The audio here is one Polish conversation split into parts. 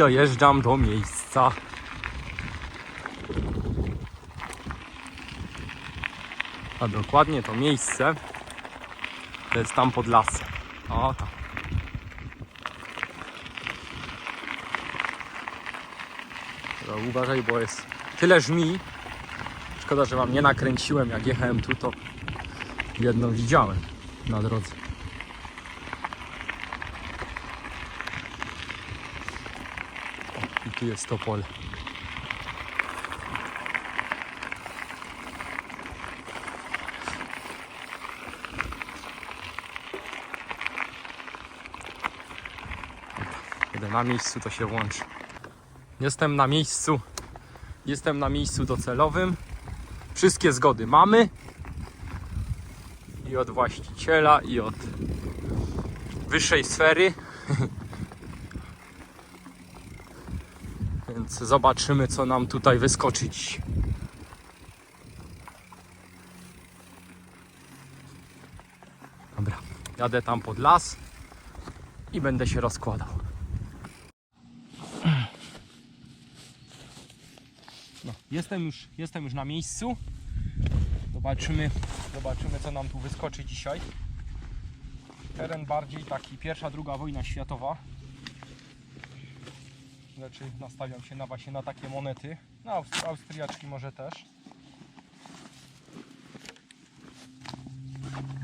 dojeżdżam do miejsca. A dokładnie to miejsce to jest tam pod lasem. O tam. Uważaj, bo jest tyle żmi. Szkoda, że wam nie nakręciłem. Jak jechałem tu, to jedną widziałem na drodze. Jest to pole. Kiedy na miejscu to się włączy. Jestem na miejscu. Jestem na miejscu docelowym. Wszystkie zgody mamy. I od właściciela, i od wyższej sfery. Więc zobaczymy, co nam tutaj wyskoczy. Dobra, jadę tam pod las i będę się rozkładał. No, jestem już, jestem już na miejscu. Zobaczymy, zobaczymy co nam tu wyskoczy dzisiaj. Teren bardziej taki pierwsza, druga wojna światowa. Znaczy nastawiam się na właśnie na takie monety. Na Austri- Austriaczki może też.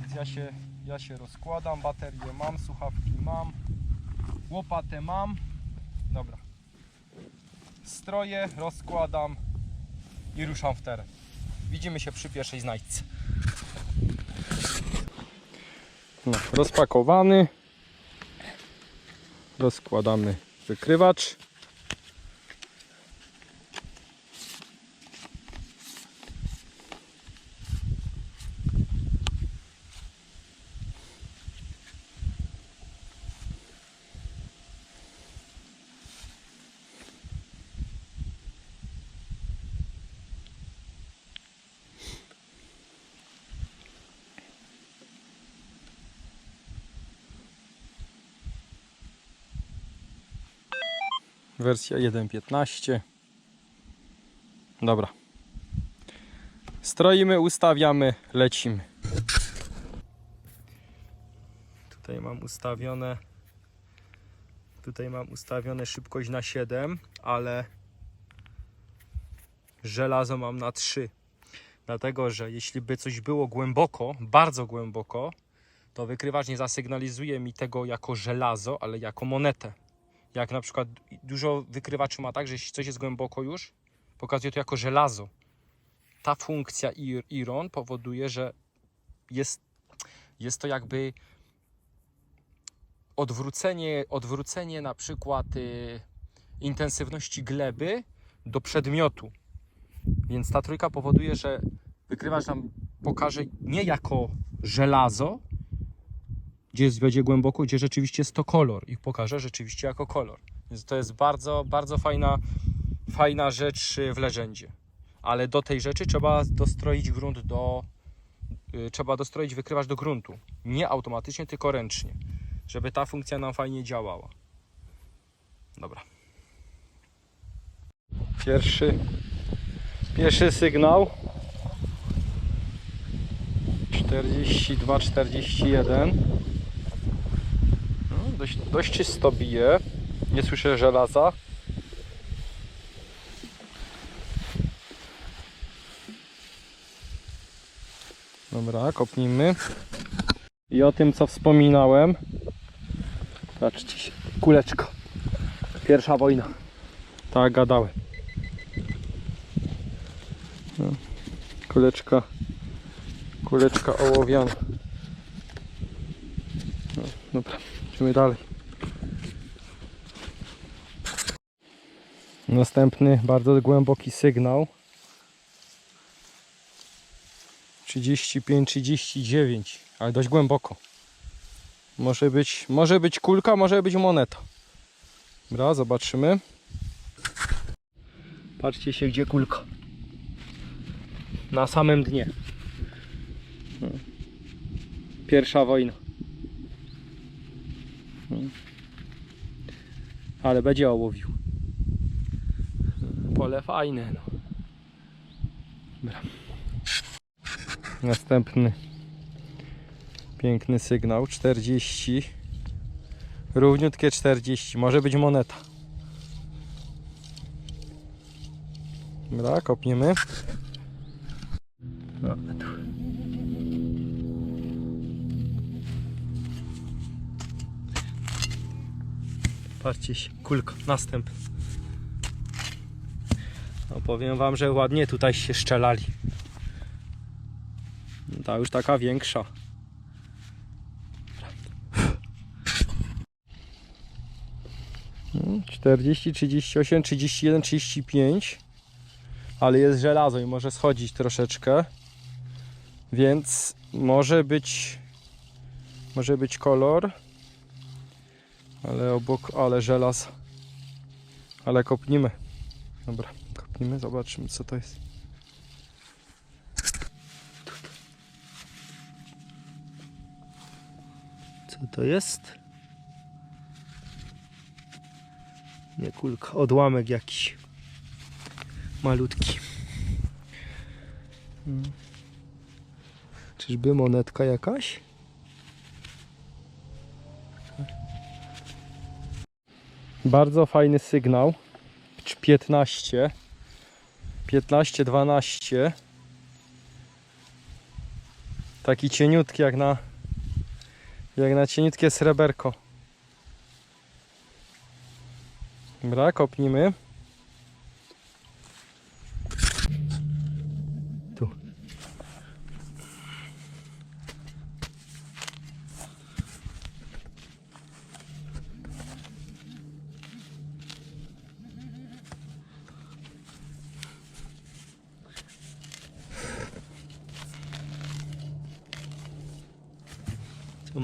Więc ja się, ja się rozkładam, baterię mam, słuchawki mam, łopatę mam. Dobra. Stroje rozkładam i ruszam w teren. Widzimy się przy pierwszej znajdźce. No, rozpakowany. Rozkładamy wykrywacz. Wersja 1.15. Dobra. Stroimy, ustawiamy, lecimy. Tutaj mam ustawione tutaj mam ustawione szybkość na 7, ale żelazo mam na 3. Dlatego, że jeśli by coś było głęboko, bardzo głęboko, to wykrywacz nie zasygnalizuje mi tego jako żelazo, ale jako monetę jak na przykład dużo wykrywaczy ma tak, że jeśli coś jest głęboko już, pokazuje to jako żelazo. Ta funkcja ir- iron powoduje, że jest, jest to jakby odwrócenie, odwrócenie na przykład y, intensywności gleby do przedmiotu. Więc ta trójka powoduje, że wykrywacz nam pokaże nie jako żelazo, gdzie jest, będzie głęboko, gdzie rzeczywiście jest to kolor i pokaże rzeczywiście jako kolor. Więc to jest bardzo, bardzo fajna, fajna rzecz y, w legendzie. Ale do tej rzeczy trzeba dostroić grunt do. y, Trzeba dostroić wykrywacz do gruntu. Nie automatycznie, tylko ręcznie. Żeby ta funkcja nam fajnie działała. Dobra. Pierwszy, pierwszy sygnał. 42, 41. Dość, dość czysto bije. Nie słyszę żelaza. Dobra, kopnijmy. I o tym, co wspominałem. Patrzcie się, kuleczko. Pierwsza wojna. Tak, gadałem. No, kuleczka. Kuleczka ołowiana. No, idziemy dalej. Następny bardzo głęboki sygnał. 35, 39, ale dość głęboko. Może być, może być kulka, może być moneta. Dobra, zobaczymy. Patrzcie się, gdzie kulka. Na samym dnie. Pierwsza wojna. Ale będzie ołowił. Pole fajne. No. Dobra. Następny piękny sygnał 40. Równiutkie 40. Może być moneta. Dobra, kopniemy. No, tu. Kulka, następ. No powiem wam, że ładnie tutaj się szczelali. Ta już taka większa. Mm, 40, 38, 31, 35 ale jest żelazo i może schodzić troszeczkę więc może być może być kolor ale obok, ale żelaz ale kopnimy dobra, kopnimy, zobaczymy co to jest co to jest? nie kulka, odłamek jakiś malutki. Mm. Czyżby monetka jakaś? Bardzo fajny sygnał. 15. 15, 12. Taki cieniutki jak na jak na cieniutkie sreberko. Dobra, kopnimy.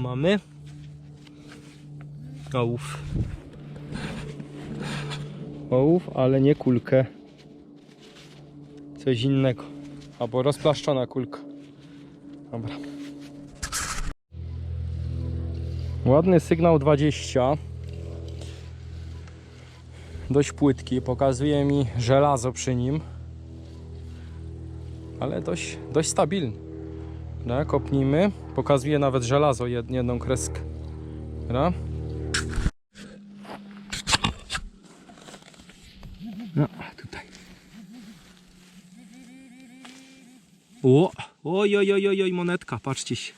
Mamy? Ołów. Ołów, ale nie kulkę. Coś innego. Albo rozplaszczona kulka. Dobra. Ładny sygnał 20. Dość płytki. Pokazuje mi żelazo przy nim. Ale dość, dość stabilny. Dobra, kopnijmy. Pokazuje nawet żelazo, jed- jedną kreskę. Dobra. No, tutaj. O, oj, oj, oj, oj, oj, monetka, patrzcie się.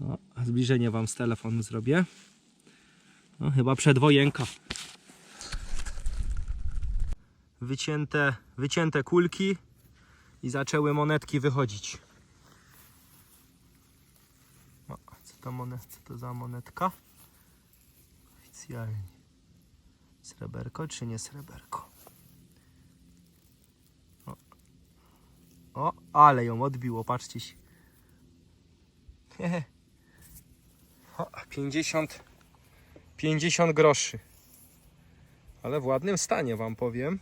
No, zbliżenie wam z telefonu zrobię. No, chyba przedwojenka. Wycięte, wycięte kulki i zaczęły monetki wychodzić. O, co to, monet, co to za monetka? Oficjalnie. Sreberko czy nie sreberko? O, o ale ją odbiło, patrzcie się. O, 50, 50 groszy. Ale w ładnym stanie wam powiem.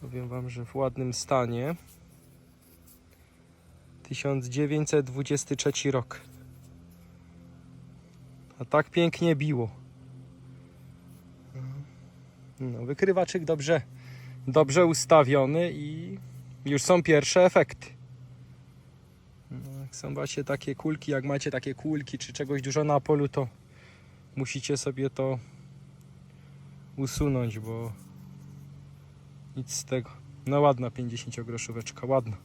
Powiem wam, że w ładnym stanie. 1923 rok. A tak pięknie biło. No, wykrywaczyk dobrze, dobrze ustawiony i już są pierwsze efekty. No, jak są właśnie takie kulki, jak macie takie kulki czy czegoś dużo na polu, to musicie sobie to usunąć, bo nic z tego. No ładna 50 groszóweczka, ładna.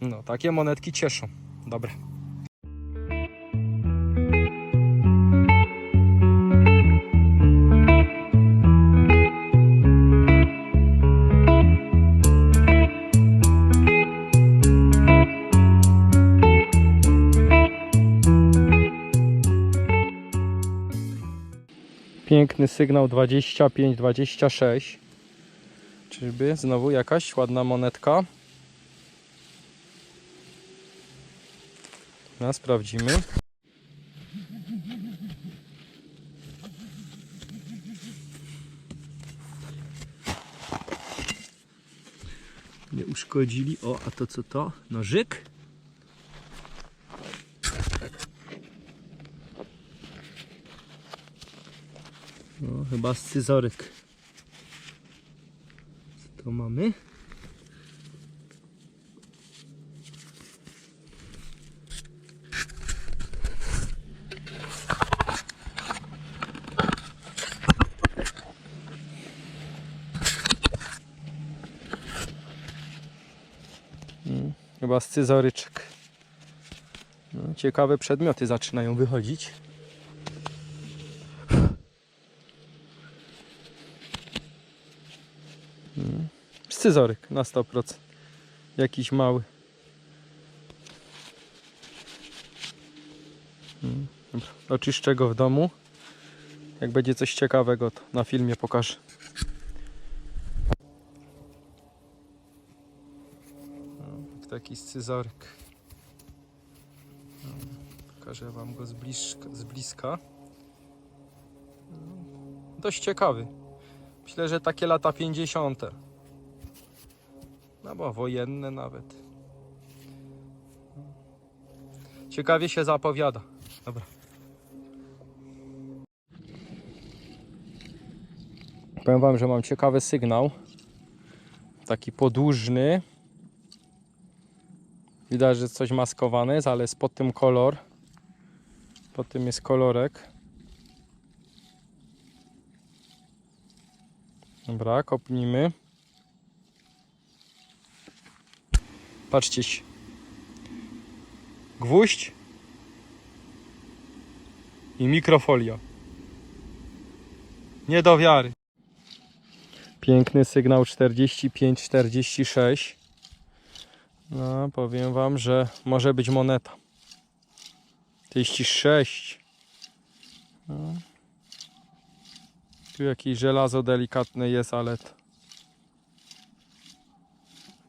No, takie monetki cieszą. Dobre. Piękny sygnał 25-26. Czyżby znowu jakaś ładna monetka? No, sprawdzimy. Nie uszkodzili. O, a to co to? Nożyk? No, chyba scyzoryk. Co to mamy? Chyba scyzoryczek. No, ciekawe przedmioty zaczynają wychodzić. Mm, Scyzoryk na 100%. Jakiś mały. Mm, dobra. Oczyszczę go w domu. Jak będzie coś ciekawego, to na filmie pokażę. Taki scyzoryk. No, Pokażę Wam go z bliska. Z bliska. No, Dość ciekawy. Myślę, że takie lata 50. No bo wojenne nawet. Ciekawie się zapowiada. Dobra. Powiem Wam, że mam ciekawy sygnał. Taki podłużny. Widać, że coś maskowane jest, ale jest pod tym kolor. Pod tym jest kolorek. Dobra, kopnijmy. Patrzcie. Gwóźdź i mikrofolia. Nie do wiary. Piękny sygnał 45-46. No, powiem wam, że może być moneta. 46. No. Tu jakieś żelazo delikatne jest, ale...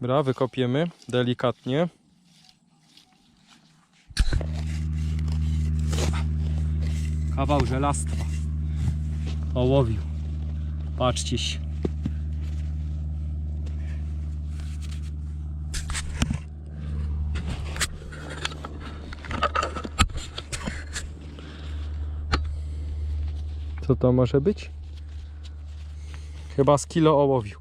Dobra, wykopiemy delikatnie. Kawał żelastwa. Ołowiu. Patrzcie się. Co to może być? Chyba z kilo ołowiu.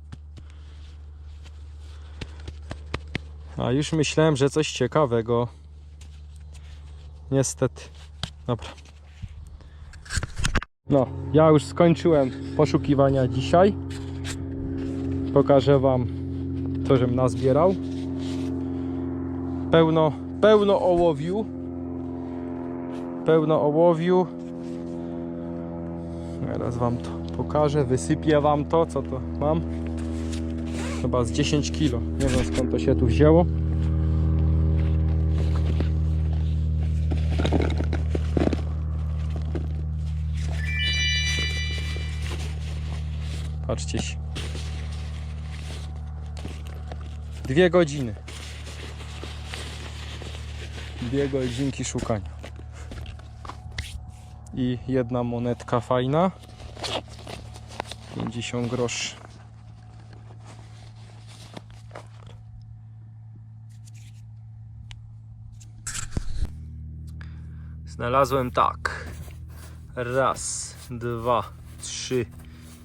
A już myślałem, że coś ciekawego. Niestety. Dobra. No, ja już skończyłem poszukiwania dzisiaj. Pokażę Wam, co żem nazbierał. Pełno, pełno ołowiu. Pełno ołowiu. Teraz Wam to pokażę, wysypię Wam to, co to mam. Chyba z 10 kg. Nie wiem skąd to się tu wzięło. Patrzcie się. Dwie godziny. Dwie godzinki szukania. I jedna monetka fajna. 50 groszy. Znalazłem tak. Raz, dwa, trzy,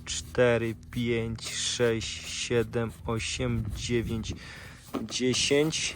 cztery, pięć, sześć, siedem, osiem, dziewięć, dziesięć,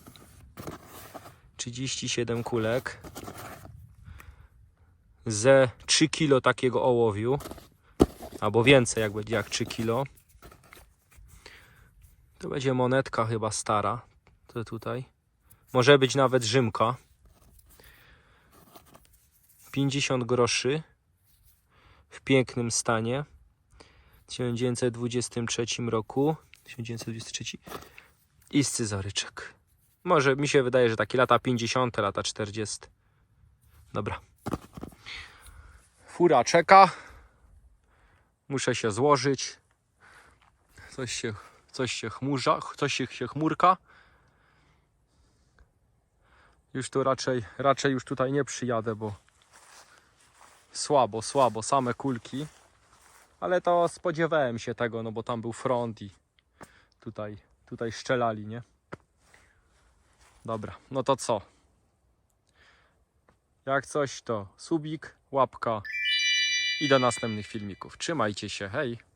37 kulek, ze 3 kilo takiego ołowiu, albo więcej jak będzie jak 3 kilo. To będzie monetka chyba stara. To tutaj. Może być nawet Rzymka. 50 groszy. W pięknym stanie. W 1923 roku. 1923. I scyzoryczek. Może mi się wydaje, że takie lata 50, lata 40. Dobra. Fura czeka. Muszę się złożyć. Coś się, coś się chmurza, coś się, się chmurka. Już tu raczej, raczej już tutaj nie przyjadę, bo słabo, słabo, same kulki. Ale to spodziewałem się tego, no bo tam był front i tutaj, tutaj szczelali, nie? Dobra, no to co? Jak coś to subik, łapka i do następnych filmików. Trzymajcie się, hej!